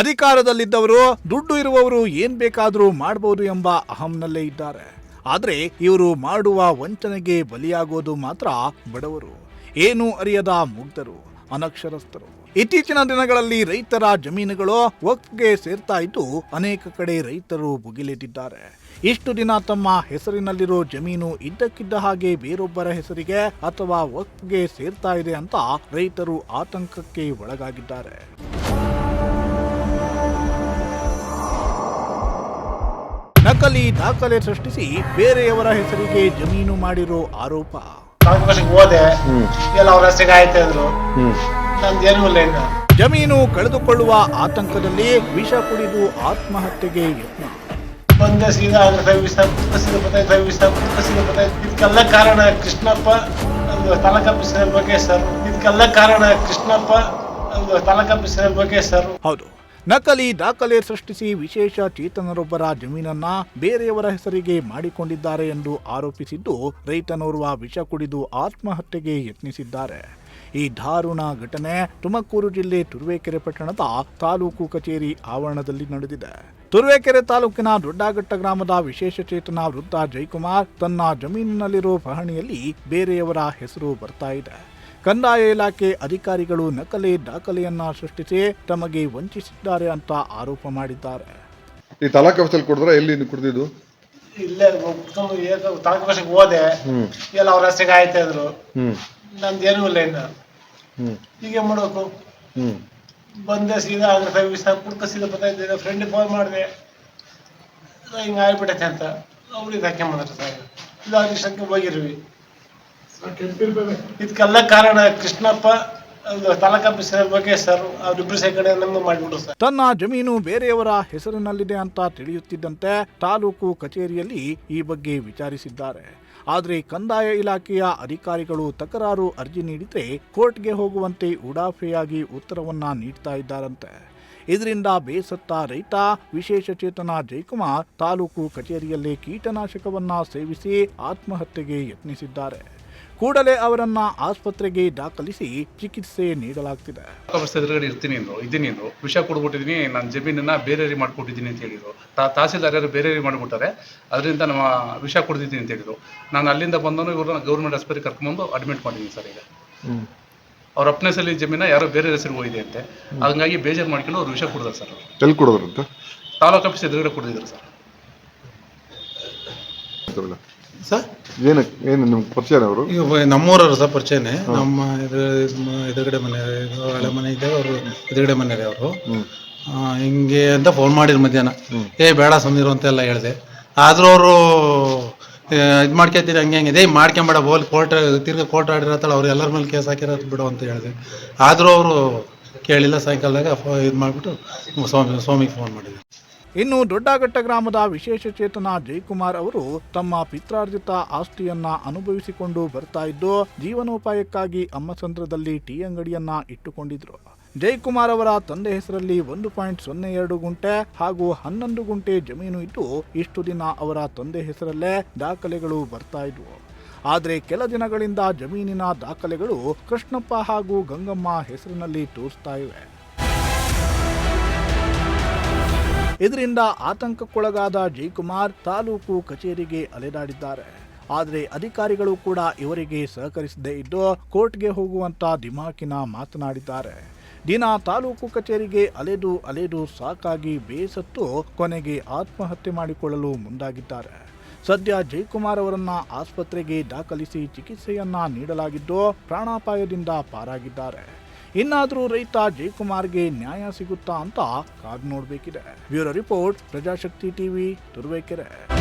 ಅಧಿಕಾರದಲ್ಲಿದ್ದವರು, ದುಡ್ಡು ಇರುವವರು ಏನ್ ಬೇಕಾದರೂ ಮಾಡಬಹುದು ಎಂಬ ಅಹಂನಲ್ಲೇ ಇದ್ದಾರೆ. ಆದರೆ ಇವರು ಮಾಡುವ ವಂಚನೆಗೆ ಬಲಿಯಾಗೋದು ಮಾತ್ರ ಬಡವರು. ಏನು ಅರಿಯದ ಮುಗ್ಧರು, ಅನಕ್ಷರಸ್ಥರು. ಇತ್ತೀಚಿನ ದಿನಗಳಲ್ಲಿ ರೈತರ ಜಮೀನುಗಳು ವಕ್ಫ್ಗೆ ಸೇರ್ತಾ ಇದ್ದು ಅನೇಕ ಕಡೆ ರೈತರು ಭುಗಿಲೆದ್ದಿದ್ದಾರೆ ಇಷ್ಟು ದಿನ ತಮ್ಮ ಹೆಸರಿನಲ್ಲಿರೋ ಜಮೀನು ಇದ್ದಕ್ಕಿದ್ದ ಹಾಗೆ ಬೇರೊಬ್ಬರ ಹೆಸರಿಗೆ ಅಥವಾ ವಕ್ಫ್ಗೆ ಸೇರ್ತಾ ಇದೆ ಅಂತ ರೈತರು ಆತಂಕಕ್ಕೆ ಒಳಗಾಗಿದ್ದಾರೆ. ನಕಲಿ ದಾಖಲೆ ಸೃಷ್ಟಿಸಿ ಬೇರೆಯವರ ಹೆಸರಿಗೆ ಜಮೀನು ಮಾಡಿರೋ ಆರೋಪ. ಕಾಂಗ್ರೆಸ್ಗೆ ಹೋದೆ ಎಲ್ಲ ಅವ್ರ ಹೆಸರಿಗೆ ಆಯ್ತು ಅಂದ್ರು ನಂದು ಏನೂ ಇಲ್ಲ ಇನ್ನು. ಜಮೀನು ಕಳೆದುಕೊಳ್ಳುವ ಆತಂಕದಲ್ಲಿ ವಿಷ ಕುಡಿದು ಆತ್ಮಹತ್ಯೆಗೆ ಯತ್ನ. ಬಂದೆ ಸೀದಾ ಅಂದ್ರೆ ಸೈವಿಸ್ತ ಸೀದಾ ಬತ್ತಾಯ್ತು ಸೈವಿಸ್ತ ಸೀದಾ ಬತ್ತಾಯ್ತು ಇದಕ್ಕೆಲ್ಲ ಕಾರಣ ಕೃಷ್ಣಪ್ಪ ಅದು ತಾಲೂಕಾ ಬಗ್ಗೆ ಸರ್. ಇದಕ್ಕೆಲ್ಲ ಕಾರಣ ಕೃಷ್ಣಪ್ಪ ಅದು ತಾಲೂಕಾ ಬಗ್ಗೆ ಸರ್. ಹೌದು. ನಕಲಿ ದಾಖಲೆ ಸೃಷ್ಟಿಸಿ ವಿಶೇಷ ಚೇತನರೊಬ್ಬರ ಜಮೀನನ್ನ ಬೇರೆಯವರ ಹೆಸರಿಗೆ ಮಾಡಿಕೊಂಡಿದ್ದಾರೆ ಎಂದು ಆರೋಪಿಸಿದ್ದು, ರೈತನೋರ್ವ ವಿಷ ಕುಡಿದು ಆತ್ಮಹತ್ಯೆಗೆ ಯತ್ನಿಸಿದ್ದಾರೆ. ಈ ದಾರುಣ ಘಟನೆ ತುಮಕೂರು ಜಿಲ್ಲೆ ತುರುವೇಕೆರೆ ಪಟ್ಟಣದ ತಾಲೂಕು ಕಚೇರಿ ಆವರಣದಲ್ಲಿ ನಡೆದಿದೆ. ತುರುವೇಕೆರೆ ತಾಲೂಕಿನ ದೊಡ್ಡಘಟ್ಟ ಗ್ರಾಮದ ವಿಶೇಷ ಚೇತನ ವೃದ್ಧ ಜಯಕುಮಾರ್ ತನ್ನ ಜಮೀನಿನಲ್ಲಿರೋ ಪಹಣಿಯಲ್ಲಿ ಬೇರೆಯವರ ಹೆಸರು ಬರ್ತಾ ಇದೆ. ಕಂದಾಯ ಇಲಾಖೆ ಅಧಿಕಾರಿಗಳು ನಕಲಿ ದಾಖಲೆಯನ್ನ ಸೃಷ್ಟಿಸಿ ತಮಗೆ ವಂಚಿಸಿದ್ದಾರೆ ಅಂತ ಆರೋಪ ಮಾಡಿದ್ದಾರೆ. ಈ ತಾಲೂಕ್ ಆಫೀಸಲ್ಲಿ ಕೊಡಿದ್ರೆ ಎಲ್ಲಿ ಕುಡಿದಿದ್ದು? ಇಲ್ಲೇ ತಾಲೂಕಾ ಬಿಸಿಗೆ ಹೋದೆ. ಎಲ್ಲ ಅವ್ರ ಹೆಸರಿಗೆ ಆಯ್ತಾ ಇದ್ರು. ನಂದು ಏನೂ ಇಲ್ಲ ಇನ್ನು. ಹ್ಮ್. ಹೀಗೆ ಮಾಡ್ಬೇಕು? ಹ್ಮ್. ಬಂದೆ ಸೀದಾ ಅಂದ್ರೆ ಸೈವಿಸ್ತ ಕುಡ್ಕ ಸೀದಾ ಬತ್ತಾಯ್ತು ಫ್ರೆಂಡ್ ಫೋನ್ ಮಾಡಿದೆ. ಹಿಂಗೆ ಆಗ್ಬಿಟ್ಟೈತೆ ಅಂತ. ಅವ್ರಿಗೆ ಹಾಕ್ಕೊಂಬಂದ್ರೆ ಸರ್. ಇದು ಸಂಖ್ಯೆ ಹೋಗಿರ್ವಿ ಇದಕ್ಕೆಲ್ಲ ಕಾರಣ ಕೃಷ್ಣಪ್ಪ ತನ್ನ ಜಮೀನು ಬೇರೆಯವರ ಹೆಸರಿನಲ್ಲಿದೆ ಅಂತ ತಿಳಿಯುತ್ತಿದ್ದಂತೆ ತಾಲೂಕು ಕಚೇರಿಯಲ್ಲಿ ಈ ಬಗ್ಗೆ ವಿಚಾರಿಸಿದ್ದಾರೆ. ಆದರೆ ಕಂದಾಯ ಇಲಾಖೆಯ ಅಧಿಕಾರಿಗಳು ತಕರಾರು ಅರ್ಜಿ ನೀಡಿದ್ರೆ ಕೋರ್ಟ್ಗೆ ಹೋಗುವಂತೆ ಉಡಾಫೆಯಾಗಿ ಉತ್ತರವನ್ನ ನೀಡ್ತಾ ಇದ್ದಾರಂತೆ. ಇದರಿಂದ ಬೇಸತ್ತ ರೈತ ವಿಶೇಷ ಚೇತನ ಜಯಕುಮಾರ್ ತಾಲೂಕು ಕಚೇರಿಯಲ್ಲಿ ಕೀಟನಾಶಕವನ್ನ ಸೇವಿಸಿ ಆತ್ಮಹತ್ಯೆಗೆ ಯತ್ನಿಸಿದ್ದಾರೆ. ಕೂಡಲೇ ಅವರನ್ನ ಆಸ್ಪತ್ರೆಗೆ ದಾಖಲಿಸಿ ಚಿಕಿತ್ಸೆ ನೀಡಲಾಗ್ತಿದೆ. ಎದುರುಗಡೆ ಇರ್ತೀನಿ ಅಂದ್ರು ಇದ್ದೀನಿ ಅಂದ್ರು. ವಿಷ ಕೊಡ್ಬಿಟ್ಟಿದ್ದೀನಿ ನಾನು ಜಮೀನನ್ನ ಬೇರೆಯವ್ರಿಗೆ ಮಾಡ್ಕೊಟ್ಟಿದ್ದೀನಿ ಅಂತ ಹೇಳಿದ್ರು. ತಾ ತಹಸೀಲ್ದಾರ್ ಯಾರು ಬೇರೆಯವ್ರಿಗೆ ಮಾಡಿಬಿಟ್ಟಾರೆ ಅದರಿಂದ ನಮ್ಮ ವಿಷ ಕುಡಿದಿದ್ದೀನಿ ಅಂತ ಹೇಳಿದ್ರು. ನಾನು ಅಲ್ಲಿಂದ ಬಂದನು ಇವ್ರನ್ನ ಗೌರ್ಮೆಂಟ್ ಆಸ್ಪತ್ರೆಗೆ ಕರ್ಕೊಂಬಂದು ಅಡ್ಮಿಟ್ ಮಾಡಿದ್ದೀನಿ ಸರ್ ಈಗ. ಅವ್ರ ಅಲ್ಲಿ ಜಮೀನ ಯಾರೋ ಬೇರೆ ಹೆಸರು ಹೋಗಿದೆ ಅಂತೆ. ಹಂಗಾಗಿ ಬೇಜಾರು ಮಾಡ್ಕೊಂಡು ಅವ್ರು ವಿಷ ಕುಡಿದ್ರು ಸರ್ ಅವ್ರು. ಎಲ್ಲಿ ಕೊಡೋದ್ರಂತ? ತಾಲೂಕು ಆಫೀಸ್ ಎದುರುಗಡೆ ಕುಡಿದಿದ್ರು ಸರ್. ಸರ್? ಏನಕ್ಕೆ ಏನು ನಿಮ್ಗೆ ಪರಿಚಯ ಅವರು? ಈಗ ನಮ್ಮೂರವ್ರು ಸಹ ಪರಿಚಯನೇ. ನಮ್ಮ ಇದು ಎದುರುಗಡೆ ಮನೆ ಇದು ಹಳೆ ಮನೆ ಇದೆ ಅವರು ಎದುರುಗಡೆ ಮನೆಯವರು ಅವರು. ಹಿಂಗೆ ಅಂತ ಫೋನ್ ಮಾಡಿದ್ರು ಮಧ್ಯಾಹ್ನ. ಏ ಬೇಡ ಸಮೀರು ಅಂತ ಎಲ್ಲ ಹೇಳಿದೆ. ಆದರೂ ಅವರು ಇದು ಮಾಡ್ಕೊತೀರಿ ಹಂಗೆ ಹಂಗೆ. ಇದೇ ಮಾಡ್ಕೊಂಬೇಡ ಬೋಲ್ ಕೋರ್ಟ್ ತಿರ್ಗಿ ಕೋರ್ಟ್ ಆಡಿರತ್ತಲ್ಲ ಅವ್ರು ಎಲ್ಲರ ಮೇಲೆ ಕೇಸ್ ಹಾಕಿರೋದು ಬಿಡು ಅಂತ ಹೇಳಿದೆ. ಆದರೂ ಅವರು ಕೇಳಿಲ್ಲ ಸಾಯಂಕಾಲದಾಗ ಇದು ಮಾಡಿಬಿಟ್ಟು ಸ್ವಾಮಿ ಸ್ವಾಮಿಗೆ ಫೋನ್ ಮಾಡಿದ್ರು. ಇನ್ನು ದೊಡ್ಡಘಟ್ಟ ಗ್ರಾಮದ ವಿಶೇಷ ಚೇತನ ಜಯಕುಮಾರ್ ಅವರು ತಮ್ಮ ಪಿತ್ರಾರ್ಜಿತ ಆಸ್ತಿಯನ್ನ ಅನುಭವಿಸಿಕೊಂಡು ಬರ್ತಾ ಇದ್ದು ಜೀವನೋಪಾಯಕ್ಕಾಗಿ ಅಮ್ಮಸಂದ್ರದಲ್ಲಿ ಟೀ ಅಂಗಡಿಯನ್ನ ಇಟ್ಟುಕೊಂಡಿದ್ರು. ಜಯಕುಮಾರ್ ಅವರ ತಂದೆ ಹೆಸರಲ್ಲಿ ಒಂದು ಪಾಯಿಂಟ್ ಸೊನ್ನೆ ಎರಡು ಗುಂಟೆ ಹಾಗೂ ಹನ್ನೊಂದು ಗುಂಟೆ ಜಮೀನು ಇದ್ದು ಇಷ್ಟು ದಿನ ಅವರ ತಂದೆ ಹೆಸರಲ್ಲೇ ದಾಖಲೆಗಳು ಬರ್ತಾ ಇದ್ವು. ಆದರೆ ಕೆಲ ದಿನಗಳಿಂದ ಜಮೀನಿನ ದಾಖಲೆಗಳು ಕೃಷ್ಣಪ್ಪ ಹಾಗೂ ಗಂಗಮ್ಮ ಹೆಸರಿನಲ್ಲಿ ತೋರಿಸ್ತಾ ಇವೆ. ಇದರಿಂದ ಆತಂಕಕ್ಕೊಳಗಾದ ಜಯಕುಮಾರ್ ತಾಲೂಕು ಕಚೇರಿಗೆ ಅಲೆದಾಡಿದ್ದಾರೆ. ಆದರೆ ಅಧಿಕಾರಿಗಳು ಕೂಡ ಇವರಿಗೆ ಸಹಕರಿಸದೇ ಇದ್ದು ಕೋರ್ಟ್ಗೆ ಹೋಗುವಂತ ದಿಮಾಕಿನ ಮಾತನಾಡಿದ್ದಾರೆ. ದಿನ ತಾಲೂಕು ಕಚೇರಿಗೆ ಅಲೆದು ಅಲೆದು ಸಾಕಾಗಿ ಬೇಸತ್ತು ಕೊನೆಗೆ ಆತ್ಮಹತ್ಯೆ ಮಾಡಿಕೊಳ್ಳಲು ಮುಂದಾಗಿದ್ದಾರೆ. ಸದ್ಯ ಜಯಕುಮಾರ್ ಅವರನ್ನ ಆಸ್ಪತ್ರೆಗೆ ದಾಖಲಿಸಿ ಚಿಕಿತ್ಸೆಯನ್ನ ನೀಡಲಾಗಿದ್ದು ಪ್ರಾಣಾಪಾಯದಿಂದ ಪಾರಾಗಿದ್ದಾರೆ. ಇನ್ನಾದರೂ ರೈತ ಜಯಕುಮಾರ್ಗೆ ನ್ಯಾಯ ಸಿಗುತ್ತಾ ಅಂತ ಕಾದು ನೋಡಬೇಕಿದೆ. Bureau report Prajashakti TV Turuvekere.